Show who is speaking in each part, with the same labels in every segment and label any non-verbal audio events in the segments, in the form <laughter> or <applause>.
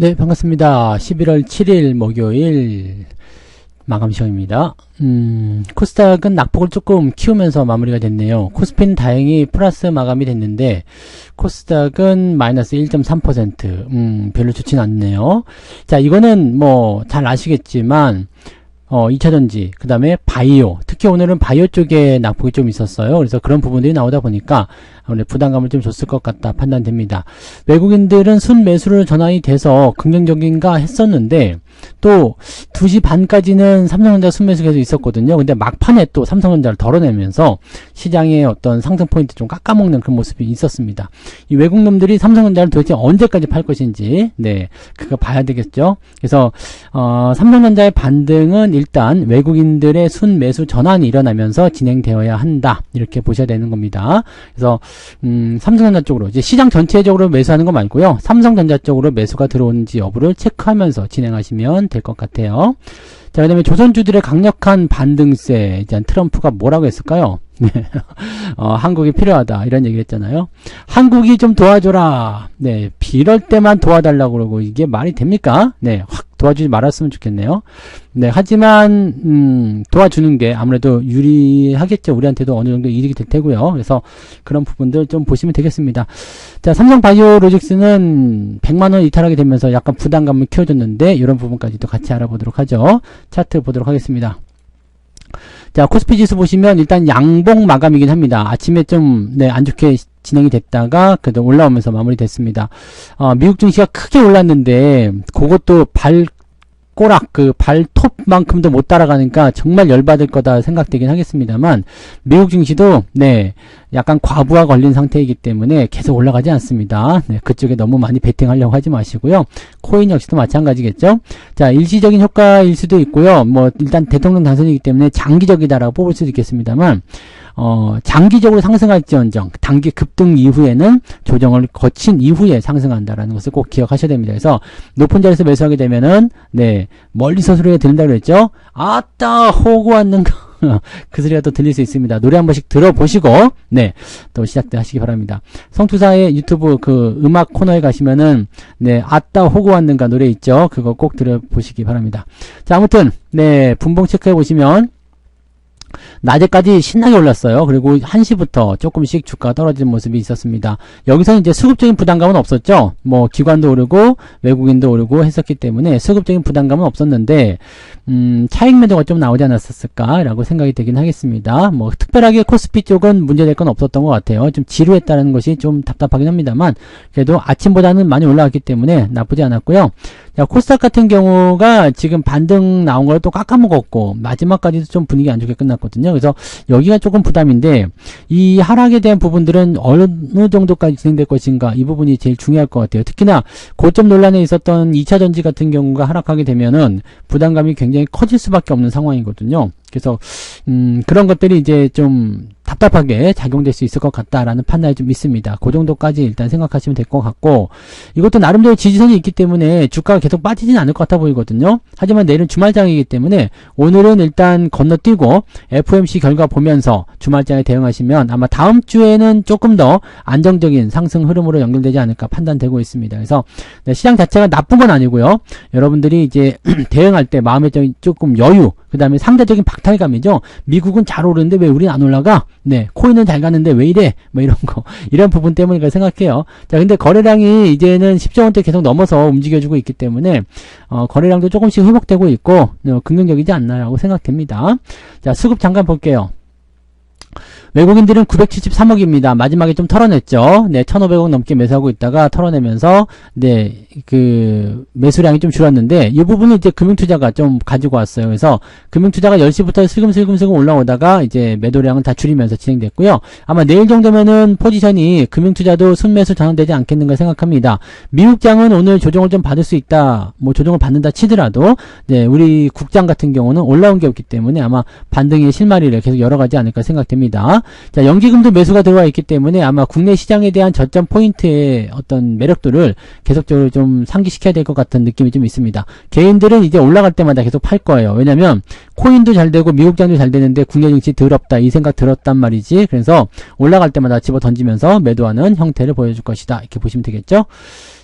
Speaker 1: 네, 반갑습니다. 11월 7일 목요일 마감 시간입니다. 음, 코스닥은 낙폭을 조금 키우면서 마무리가 됐네요. 코스피는 다행히 플러스 마감이 됐는데, 코스닥은 마이너스 1.3%, 음, 별로 좋진 않네요. 자, 이거는 뭐, 잘 아시겠지만, 어, 2차전지, 그 다음에 바이오, 특히 오늘은 바이오 쪽에 낙폭이 좀 있었어요. 그래서 그런 부분들이 나오다 보니까 부담감을 좀 줬을 것 같다 판단됩니다. 외국인들은 순 매수를 전환이 돼서 긍정적인가 했었는데, 또 2시 반까지는 삼성전자 순매수 계속 있었거든요. 근데 막판에 또 삼성전자를 덜어내면서 시장의 어떤 상승 포인트 좀 깎아먹는 그런 모습이 있었습니다. 이 외국 놈들이 삼성전자를 도대체 언제까지 팔 것인지 네 그거 봐야 되겠죠. 그래서 어, 삼성전자의 반등은 일단 외국인들의 순매수 전환이 일어나면서 진행되어야 한다 이렇게 보셔야 되는 겁니다. 그래서 음, 삼성전자 쪽으로 이제 시장 전체적으로 매수하는 거 말고요. 삼성전자 쪽으로 매수가 들어오는지 여부를 체크하면서 진행하시면 될 것 같아요. 자, 그 다음에 조선주들의 강력한 반등세, 이제 트럼프가 뭐라고 했을까요? <laughs> 네. 어, 한국이 필요하다. 이런 얘기를 했잖아요. 한국이 좀 도와줘라. 네. 이럴 때만 도와달라고 그러고, 이게 말이 됩니까? 네. 확 도와주지 말았으면 좋겠네요. 네. 하지만, 음, 도와주는 게 아무래도 유리하겠죠. 우리한테도 어느 정도 이득이 될 테고요. 그래서 그런 부분들 좀 보시면 되겠습니다. 자, 삼성 바이오로직스는 100만 원 이탈하게 되면서 약간 부담감을 키워줬는데, 이런 부분까지도 같이 알아보도록 하죠. 차트 보도록 하겠습니다. 자, 코스피 지수 보시면 일단 양봉 마감이긴 합니다. 아침에 좀, 네, 안 좋게 진행이 됐다가, 그래도 올라오면서 마무리됐습니다. 어, 미국 증시가 크게 올랐는데, 그것도 발, 꼬락, 그 발톱만큼도 못 따라가니까 정말 열받을 거다 생각되긴 하겠습니다만, 미국 증시도, 네, 약간 과부하 걸린 상태이기 때문에 계속 올라가지 않습니다. 네, 그쪽에 너무 많이 베팅하려고 하지 마시고요. 코인 역시도 마찬가지겠죠. 자, 일시적인 효과일 수도 있고요. 뭐 일단 대통령 당선이기 때문에 장기적이다라고 뽑을 수도 있겠습니다만 어, 장기적으로 상승할지언정 단기 급등 이후에는 조정을 거친 이후에 상승한다라는 것을 꼭 기억하셔야 됩니다. 그래서 높은 자리에서 매수하게 되면은 네, 멀리서 소리가 들린다고 그랬죠. 아따 호구 왔는가 <laughs> 그 소리가 또 들릴 수 있습니다. 노래 한 번씩 들어보시고, 네, 또 시작하시기 바랍니다. 성투사의 유튜브 그 음악 코너에 가시면은, 네, 아따 호구 왔는가 노래 있죠? 그거 꼭 들어보시기 바랍니다. 자, 아무튼, 네, 분봉 체크해 보시면, 낮에까지 신나게 올랐어요. 그리고 1시부터 조금씩 주가가 떨어지는 모습이 있었습니다. 여기서는 이제 수급적인 부담감은 없었죠. 뭐 기관도 오르고 외국인도 오르고 했었기 때문에 수급적인 부담감은 없었는데 음, 차익 매도가 좀 나오지 않았을까라고 생각이 되긴 하겠습니다. 뭐 특별하게 코스피 쪽은 문제될 건 없었던 것 같아요. 좀 지루했다는 것이 좀 답답하긴 합니다만 그래도 아침보다는 많이 올라왔기 때문에 나쁘지 않았고요. 자, 코스닥 같은 경우가 지금 반등 나온 걸 또 깎아먹었고 마지막까지도 좀 분위기 안 좋게 끝났거든요. 그래서 여기가 조금 부담인데 이 하락에 대한 부분들은 어느 정도까지 진행될 것인가 이 부분이 제일 중요할 것 같아요. 특히나 고점 논란에 있었던 2차 전지 같은 경우가 하락하게 되면은 부담감이 굉장히 커질 수밖에 없는 상황이거든요. 그래서 음, 그런 것들이 이제 좀 답답하게 작용될 수 있을 것 같다라는 판단이 좀 있습니다. 그 정도까지 일단 생각하시면 될 것 같고 이것도 나름대로 지지선이 있기 때문에 주가가 계속 빠지진 않을 것 같아 보이거든요. 하지만 내일은 주말장이기 때문에 오늘은 일단 건너뛰고 FOMC 결과 보면서 주말장에 대응하시면 아마 다음 주에는 조금 더 안정적인 상승 흐름으로 연결되지 않을까 판단되고 있습니다. 그래서 네, 시장 자체가 나쁜 건 아니고요. 여러분들이 이제 <clears throat> 대응할 때 마음에 조금 여유 그 다음에 상대적인 박탈감이죠. 미국은 잘 오르는데 왜 우리는 안 올라가? 네, 코인은 잘 가는데 왜 이래? 뭐 이런 거. <laughs> 이런 부분 때문이라 생각해요. 자, 근데 거래량이 이제는 10조 원대 계속 넘어서 움직여주고 있기 때문에, 어, 거래량도 조금씩 회복되고 있고, 어, 긍정적이지 않나라고 생각됩니다. 자, 수급 잠깐 볼게요. 외국인들은 973억입니다. 마지막에 좀 털어냈죠. 네, 1,500억 넘게 매수하고 있다가 털어내면서 네, 그 매수량이 좀 줄었는데 이 부분은 이제 금융투자가 좀 가지고 왔어요. 그래서 금융투자가 10시부터 슬금슬금슬금 올라오다가 이제 매도량은 다 줄이면서 진행됐고요. 아마 내일 정도면은 포지션이 금융투자도 순매수 전환되지 않겠는가 생각합니다. 미국장은 오늘 조정을 좀 받을 수 있다. 뭐 조정을 받는다 치더라도 네, 우리 국장 같은 경우는 올라온 게 없기 때문에 아마 반등의 실마리를 계속 열어가지 않을까 생각됩니다. 자, 연기금도 매수가 들어와 있기 때문에 아마 국내 시장에 대한 저점 포인트의 어떤 매력도를 계속적으로 좀 상기시켜야 될 것 같은 느낌이 좀 있습니다. 개인들은 이제 올라갈 때마다 계속 팔 거예요. 왜냐면 코인도 잘 되고 미국 장도 잘 되는데 국내 증시 더럽다 이 생각 들었단 말이지. 그래서 올라갈 때마다 집어 던지면서 매도하는 형태를 보여줄 것이다. 이렇게 보시면 되겠죠.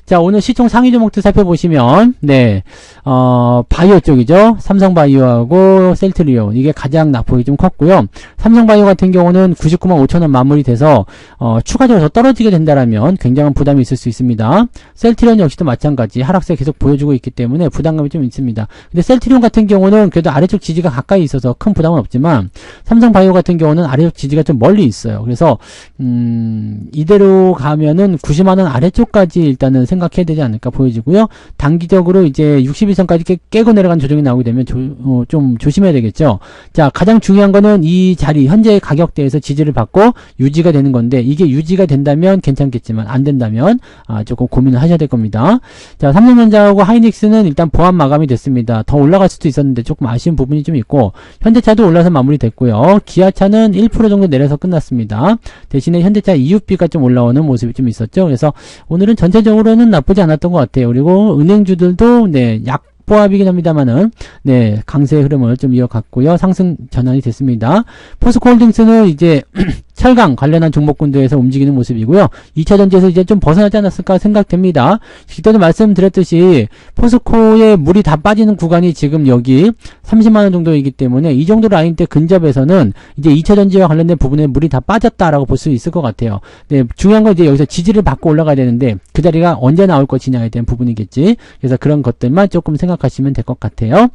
Speaker 1: 자, 오늘 시총 상위 종목들 살펴보시면, 네, 어, 바이오 쪽이죠. 삼성바이오하고 셀트리온. 이게 가장 낙폭이 좀 컸고요. 삼성바이오 같은 경우는 99만 5천원 마무리돼서, 어, 추가적으로 더 떨어지게 된다라면 굉장한 부담이 있을 수 있습니다. 셀트리온 역시도 마찬가지 하락세 계속 보여주고 있기 때문에 부담감이 좀 있습니다. 근데 셀트리온 같은 경우는 그래도 아래쪽 지지가 가까이 있어서 큰 부담은 없지만, 삼성바이오 같은 경우는 아래쪽 지지가 좀 멀리 있어요. 그래서, 음, 이대로 가면은 90만원 아래쪽까지 일단은 생각해야 되지 않을까 보여지고요. 단기적으로 이제 61선까지 깨, 깨고 내려간 조정이 나오게 되면 조, 어, 좀 조심해야 되겠죠. 자, 가장 중요한 거는 이 자리, 현재 가격대에서 지지를 받고 유지가 되는 건데, 이게 유지가 된다면 괜찮겠지만, 안 된다면, 아, 조금 고민을 하셔야 될 겁니다. 자, 삼성전자하고 하이닉스는 일단 보합 마감이 됐습니다. 더 올라갈 수도 있었는데 조금 아쉬운 부분이 좀 있고, 현대차도 올라서 마무리됐고요. 기아차는 1% 정도 내려서 끝났습니다. 대신에 현대차 EUB가 좀 올라오는 모습이 좀 있었죠. 그래서 오늘은 전체적으로는 나쁘지 않았던 것 같아요. 그리고 은행주들도 네, 약 보합이긴 합니다만은 네 강세 흐름을 좀 이어갔고요 상승 전환이 됐습니다 포스코홀딩스는 이제 <clears throat> 철강 관련한 종목군들에서 움직이는 모습이고요. 2차 전지에서 이제 좀 벗어나지 않았을까 생각됩니다. 직전에 말씀드렸듯이 포스코의 물이 다 빠지는 구간이 지금 여기 30만원 정도이기 때문에 이 정도 라인대 근접에서는 이제 2차 전지와 관련된 부분에 물이 다 빠졌다라고 볼 수 있을 것 같아요. 네 중요한 건 이제 여기서 지지를 받고 올라가야 되는데 그 자리가 언제 나올 것이냐에 대한 부분이겠지. 그래서 그런 것들만 조금 생각 생각하시면 될 것 같아요.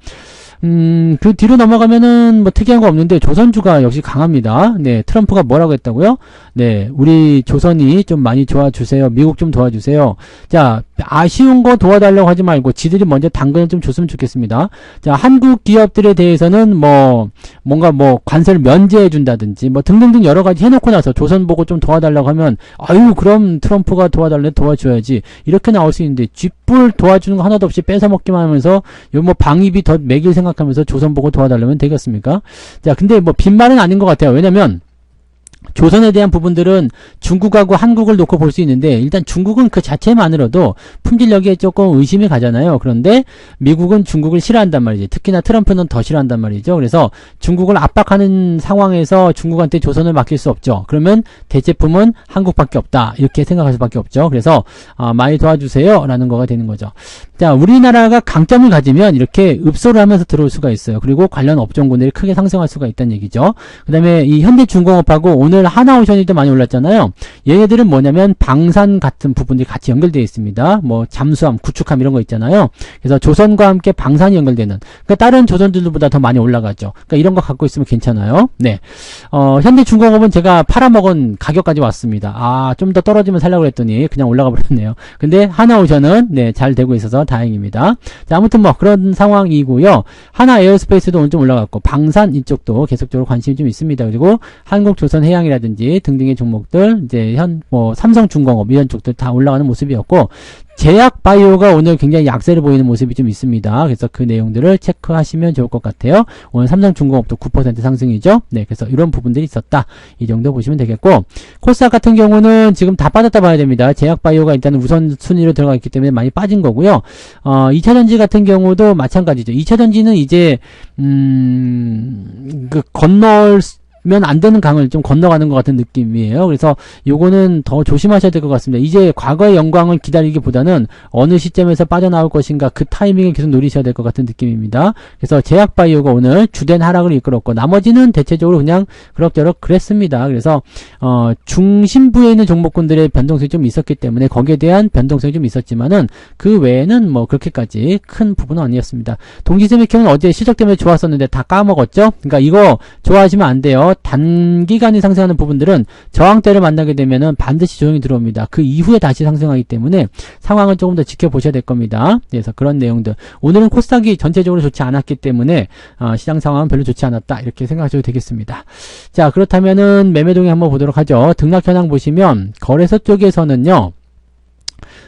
Speaker 1: 음, 그 뒤로 넘어가면은 뭐 특이한 거 없는데 조선주가 역시 강합니다. 네, 트럼프가 뭐라고 했다고요? 네, 우리 조선이 좀 많이 도와주세요. 미국 좀 도와주세요. 자, 아쉬운 거 도와달라고 하지 말고 지들이 먼저 당근을 좀 줬으면 좋겠습니다. 자, 한국 기업들에 대해서는 뭐 뭔가 뭐 관세를 면제해 준다든지 뭐 등등등 여러 가지 해놓고 나서 조선 보고 좀 도와달라고 하면 아유 그럼 트럼프가 도와달래 도와줘야지 이렇게 나올 수 있는데 쥐뿔 도와주는 거 하나도 없이 뺏어 먹기만 하면서 요 뭐 방입이 더 매길 생각하면서 조선 보고 도와달라면 되겠습니까? 자, 근데 뭐 빈말은 아닌 것 같아요. 왜냐면 조선에 대한 부분들은 중국하고 한국을 놓고 볼 수 있는데 일단 중국은 그 자체만으로도 품질력에 조금 의심이 가잖아요. 그런데 미국은 중국을 싫어한단 말이지. 특히나 트럼프는 더 싫어한단 말이죠. 그래서 중국을 압박하는 상황에서 중국한테 조선을 맡길 수 없죠. 그러면 대체품은 한국밖에 없다. 이렇게 생각할 수밖에 없죠. 그래서 아, 많이 도와주세요. 라는 거가 되는 거죠. 자, 우리나라가 강점을 가지면 이렇게 읍소를 하면서 들어올 수가 있어요. 그리고 관련 업종군들이 크게 상승할 수가 있다는 얘기죠. 그 다음에 이 현대중공업하고 오늘 하나오션이도 많이 올랐잖아요. 얘네들은 뭐냐면 방산 같은 부분들이 같이 연결되어 있습니다. 뭐 잠수함, 구축함 이런 거 있잖아요. 그래서 조선과 함께 방산이 연결되는 그러니까 다른 조선들보다 더 많이 올라가죠. 그러니까 이런 거 갖고 있으면 괜찮아요. 네. 어, 현대중공업은 제가 팔아먹은 가격까지 왔습니다. 아, 좀 더 떨어지면 살려고 했더니 그냥 올라가 버렸네요. 근데 하나오션은 네, 잘 되고 있어서 다행입니다. 자, 아무튼 뭐 그런 상황이고요. 하나 에어스페이스도 오늘 좀 올라갔고 방산 이쪽도 계속적으로 관심이 좀 있습니다. 그리고 한국조선해양 이라 든지 등등의 종목들 이제 현 뭐 삼성중공업 이런 쪽들 다 올라가는 모습이었고 제약 바이오가 오늘 굉장히 약세를 보이는 모습이 좀 있습니다. 그래서 그 내용들을 체크하시면 좋을 것 같아요. 오늘 삼성중공업도 9% 상승이죠. 네, 그래서 이런 부분들이 있었다. 이 정도 보시면 되겠고 코스닥 같은 경우는 지금 다 빠졌다 봐야 됩니다. 제약 바이오가 일단 우선 순위로 들어가 있기 때문에 많이 빠진 거고요. 어, 2차전지 같은 경우도 마찬가지죠. 2차전지는 이제 음, 그 건널 면안 되는 강을 좀 건너가는 것 같은 느낌이에요. 그래서 요거는 더 조심하셔야 될 것 같습니다. 이제 과거의 영광을 기다리기보다는 어느 시점에서 빠져나올 것인가 그 타이밍을 계속 노리셔야 될 것 같은 느낌입니다. 그래서 제약바이오가 오늘 주된 하락을 이끌었고 나머지는 대체적으로 그냥 그럭저럭 그랬습니다. 그래서 어, 중심부에 있는 종목군들의 변동성이 좀 있었기 때문에 거기에 대한 변동성이 좀 있었지만은 그 외에는 뭐 그렇게까지 큰 부분은 아니었습니다. 동기세미형은 어제 실적 때문에 좋았었는데 다 까먹었죠. 그러니까 이거 좋아하시면 안 돼요. 단기간에 상승하는 부분들은 저항대를 만나게 되면은 반드시 조정이 들어옵니다. 그 이후에 다시 상승하기 때문에 상황을 조금 더 지켜보셔야 될 겁니다. 그래서 그런 내용들. 오늘은 코스닥이 전체적으로 좋지 않았기 때문에 어, 시장 상황은 별로 좋지 않았다. 이렇게 생각하셔도 되겠습니다. 자, 그렇다면은 매매동에 한번 보도록 하죠. 등락 현황 보시면 거래소 쪽에서는요.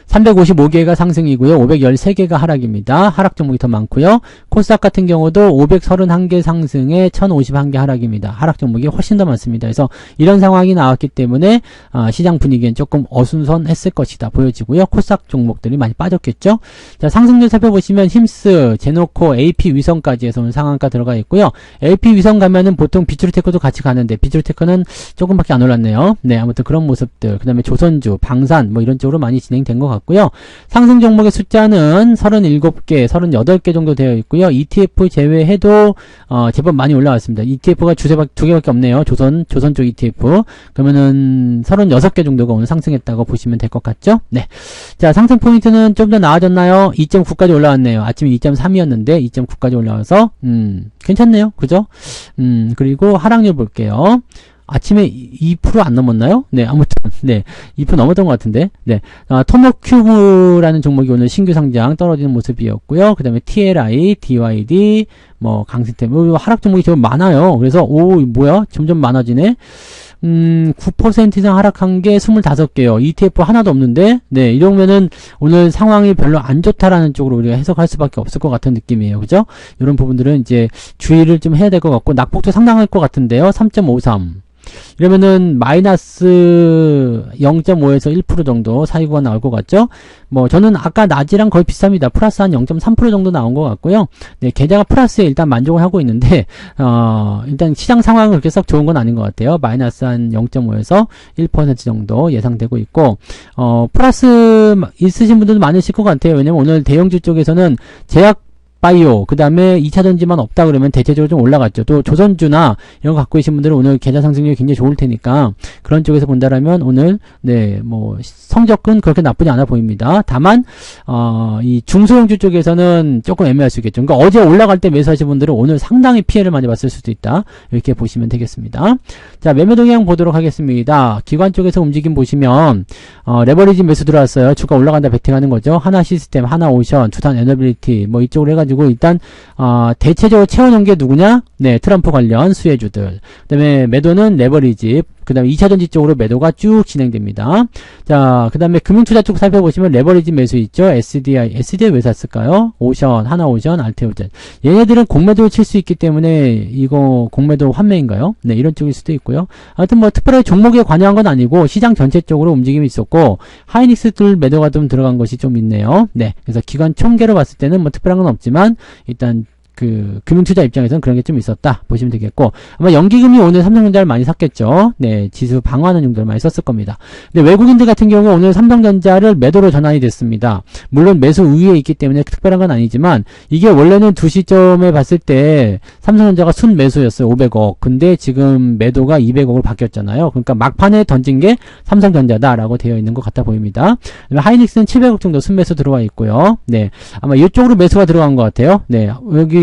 Speaker 1: 355개가 상승이고요. 513개가 하락입니다. 하락 종목이 더 많고요. 코스닥 같은 경우도 531개 상승에 1051개 하락입니다. 하락 종목이 훨씬 더 많습니다. 그래서 이런 상황이 나왔기 때문에 어, 시장 분위기는 조금 어순선했을 것이다 보여지고요. 코스닥 종목들이 많이 빠졌겠죠. 자, 상승률 살펴보시면 힘스, 제노코, AP 위성까지 해서 오늘 상한가 들어가 있고요. AP 위성 가면은 보통 비추르테크도 같이 가는데 비추르테크는 조금밖에 안 올랐네요. 네, 아무튼 그런 모습들. 그 다음에 조선주, 방산 뭐 이런 쪽으로 많이 진행됩니다. 된것 같고요. 상승 종목의 숫자는 37개, 38개 정도 되어 있고요. ETF 제외해도 어, 제법 많이 올라왔습니다. ETF가 두 개밖에 없네요. 조선 조선 쪽 ETF. 그러면은 36개 정도가 오늘 상승했다고 보시면 될 것 같죠? 네. 자, 상승 포인트는 좀 더 나아졌나요? 2.9까지 올라왔네요. 아침에 2.3이었는데 2.9까지 올라와서 음, 괜찮네요. 그죠? 음, 그리고 하락률 볼게요. 아침에 2%안 넘었나요? 네, 아무튼, 네, 2% 넘었던 것 같은데, 네, 아, 토모큐브라는 종목이 오늘 신규 상장 떨어지는 모습이었고요. 그 다음에 TLI, DYD, 뭐, 강신템, 뭐, 하락 종목이 좀 많아요. 그래서, 오, 뭐야? 점점 많아지네? 음, 9% 이상 하락한 게 25개요. ETF 하나도 없는데, 네, 이러면은 오늘 상황이 별로 안 좋다라는 쪽으로 우리가 해석할 수밖에 없을 것 같은 느낌이에요. 그죠? 이런 부분들은 이제 주의를 좀 해야 될 것 같고, 낙폭도 상당할 것 같은데요. 3.53. 이러면은 마이너스 0.5에서 1% 정도 사이구가 나올 것 같죠? 뭐 저는 아까 낮이랑 거의 비슷합니다. 플러스 한 0.3% 정도 나온 것 같고요. 네, 계좌가 플러스에 일단 만족을 하고 있는데 <laughs> 어, 일단 시장 상황은 그렇게 썩 좋은 건 아닌 것 같아요. 마이너스 한 0.5에서 1% 정도 예상되고 있고 어, 플러스 있으신 분들도 많으실 것 같아요. 왜냐면 오늘 대형주 쪽에서는 제약 바이오, 그 다음에 2차 전지만 없다 그러면 대체적으로 좀 올라갔죠. 또 조선주나 이런 거 갖고 계신 분들은 오늘 계좌 상승률이 굉장히 좋을 테니까 그런 쪽에서 본다라면 오늘, 네, 뭐, 성적은 그렇게 나쁘지 않아 보입니다. 다만, 어, 이 중소형주 쪽에서는 조금 애매할 수 있겠죠. 그러니까 어제 올라갈 때 매수하신 분들은 오늘 상당히 피해를 많이 봤을 수도 있다. 이렇게 보시면 되겠습니다. 자, 매매 동향 보도록 하겠습니다. 기관 쪽에서 움직임 보시면, 어, 레버리지 매수 들어왔어요. 주가 올라간다 베팅하는 거죠. 하나 시스템, 하나 오션, 두산 에너빌리티, 뭐 이쪽으로 해가지고 가지고 일단 어, 대체적으로 채워놓은 게 누구냐? 네, 트럼프 관련 수혜주들. 그다음에 매도는 레버리지. 그 다음에 2차 전지 쪽으로 매도가 쭉 진행됩니다. 자, 그 다음에 금융투자 쪽 살펴보시면 레버리지 매수 있죠. SDI, SDI 왜 샀을까요? 오션, 하나오션, 알테오젠. 얘네들은 공매도를 칠수 있기 때문에 이거 공매도 환매인가요? 네, 이런 쪽일 수도 있고요. 하여튼 뭐 특별하게 종목에 관여한 건 아니고 시장 전체적으로 움직임이 있었고 하이닉스 들 매도가 좀 들어간 것이 좀 있네요. 네, 그래서 기관 총계로 봤을 때는 뭐 특별한 건 없지만 일단 그 금융투자 입장에서는 그런 게 좀 있었다 보시면 되겠고 아마 연기금이 오늘 삼성전자를 많이 샀겠죠. 네, 지수 방어하는 용도를 많이 썼을 겁니다. 근데 외국인들 같은 경우 오늘 삼성전자를 매도로 전환이 됐습니다. 물론 매수 우위에 있기 때문에 특별한 건 아니지만 이게 원래는 두 시점에 봤을 때 삼성전자가 순 매수였어요. 500억. 근데 지금 매도가 200억으로 바뀌었잖아요. 그러니까 막판에 던진 게 삼성전자다 라고 되어 있는 것 같아 보입니다. 하이닉스는 700억 정도 순매수 들어와 있고요. 네, 아마 이쪽으로 매수가 들어간 것 같아요. 네, 여기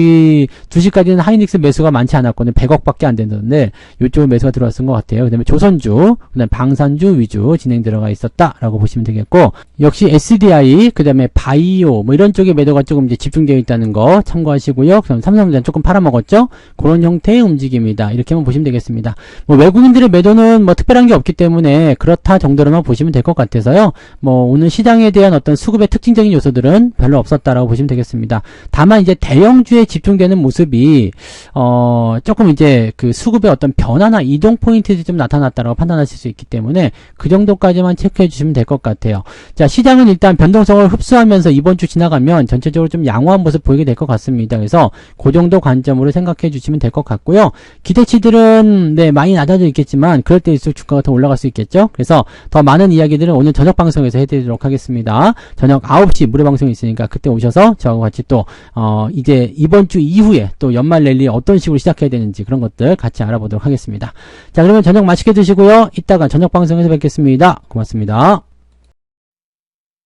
Speaker 1: 2시까지는 하이닉스 매수가 많지 않았거든요. 100억밖에 안 됐는데 이쪽으로 매수가 들어왔은 것 같아요. 그 다음에 조선주, 그 다음에 방산주 위주 진행 들어가 있었다라고 보시면 되겠고 역시 SDI, 그 다음에 바이오 뭐 이런 쪽에 매도가 조금 이제 집중되어 있다는 거 참고하시고요. 그다음 삼성전자 조금 팔아먹었죠. 그런 형태의 움직임이다. 이렇게만 보시면 되겠습니다. 뭐 외국인들의 매도는 뭐 특별한 게 없기 때문에 그렇다 정도로만 보시면 될 것 같아서요. 뭐 오늘 시장에 대한 어떤 수급의 특징적인 요소들은 별로 없었다라고 보시면 되겠습니다. 다만 이제 대형주의 집중되는 모습이 어 조금 이제 그 수급의 어떤 변화나 이동 포인트들이 좀 나타났다라고 판단하실 수 있기 때문에 그 정도까지만 체크해 주시면 될 것 같아요. 자 시장은 일단 변동성을 흡수하면서 이번 주 지나가면 전체적으로 좀 양호한 모습 보이게 될 것 같습니다. 그래서 그 정도 관점으로 생각해 주시면 될 것 같고요. 기대치들은 네 많이 낮아져 있겠지만 그럴 때일수록 주가가 더 올라갈 수 있겠죠. 그래서 더 많은 이야기들은 오늘 저녁 방송에서 해드리도록 하겠습니다. 저녁 9시 무료 방송이 있으니까 그때 오셔서 저하고 같이 또 어, 이제 이번 주 이후에 또 연말 랠리 어떤 식으로 시작해야 되는지 그런 것들 같이 알아보도록 하겠습니다. 자 그러면 저녁 맛있게 드시고요. 이따가 저녁 방송에서 뵙겠습니다. 고맙습니다.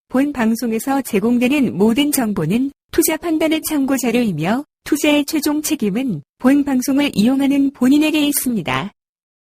Speaker 2: 본 방송에서 제공되는 모든 정보는 투자 판단의 참고 자료이며 투자의 최종 책임은 본 방송을 이용하는 본인에게 있습니다.